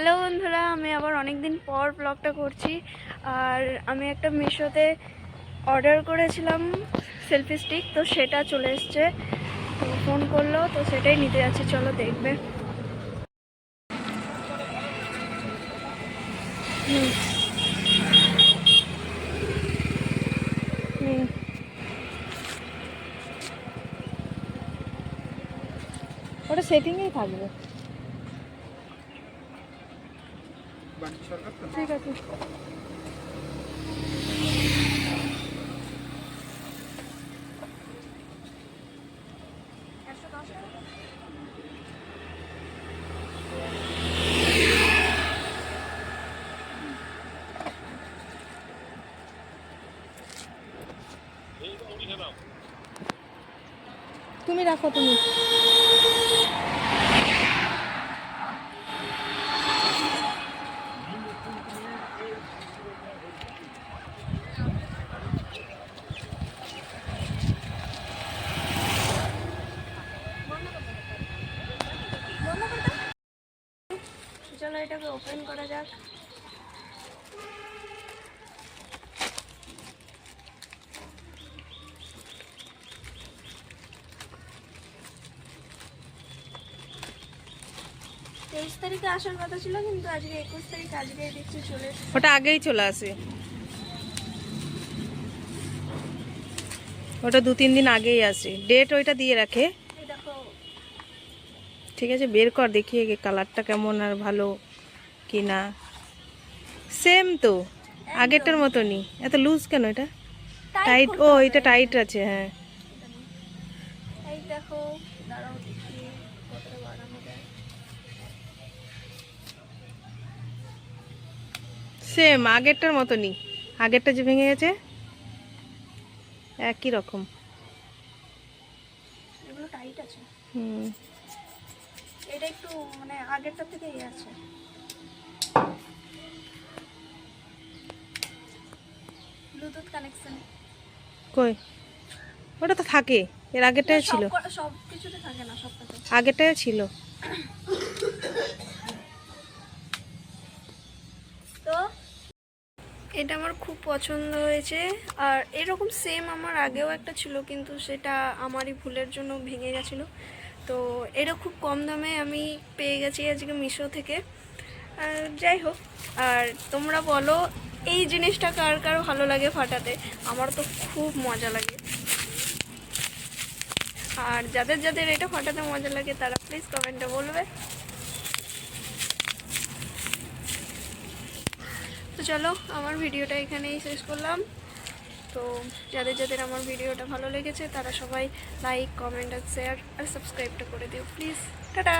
Hello বন্ধুরা, আমি আবার অনেক দিন পর ব্লগটা করছি। আর আমি একটা মিশোতে অর্ডার করেছিলাম সেলফি স্টিক তো সেটা চলে এসছে। ফোন করল, তো সেটাই নিতে যাচ্ছি। চলো দেখবে। হুম। হুম। ওটা সেটিংয়েই থাকবে। ঠিক আছে। তুমি রাখো তুমি। চলো এটাকে ওপেন করা যাক। তেইশ তারিখে আসার কথা ছিল, কিন্তু আজকে একুশ তারিখ, আজকে দেখছি চলে ওটা আগেই চলে আসে। ওটা দু তিন দিন আগেই আসে। ডেট ওইটা দিয়ে রাখে। ঠিক আছে বের কর দেখি কালারটা কেমন আর ভালো কি না সেম তো আগেরটার মতনই। এত লুজ কেন এটা? টাইট ও এটা টাইট আছে হ্যাঁ। সেম আগেরটার মতনই। আগেরটা যে ভেঙে গেছে একই রকম। হুম। এটা একটু মানে আগেরটা থেকে ইয়ে আছে। ব্লুটুথ কানেকশন কই? ওটা তো থাকে এর আগেরটাও ছিল। সব কিছুতে থাকে না সবটাতে। আগেরটাও ছিল। তো এটা আমার খুব পছন্দ হয়েছে আর এরকম সেম আমার আগেও একটা ছিল কিন্তু সেটা আমারই ভুলের জন্য ভেঙে গেছিল। তো এটা খুব কম দামে আমি পেয়ে গেছি আজকে মিশো থেকে। যাই হোক, আর তোমরা বলো, এই জিনিসটা কার কার ভালো লাগে ফাটাতে? আমার তো খুব মজা লাগে। আর যাদের যাদের এটা ফাটাতে মজা লাগে, তারা প্লিজ কমেন্টে বলবে। তো চলো, আমার ভিডিওটা এখানেই শেষ করলাম। তো যাদের যাদের আমার ভিডিওটা ভালো লেগেছে, তারা সবাই লাইক কমেন্ট আর শেয়ার আর সাবস্ক্রাইবটা করে দিও প্লিজ টাটা!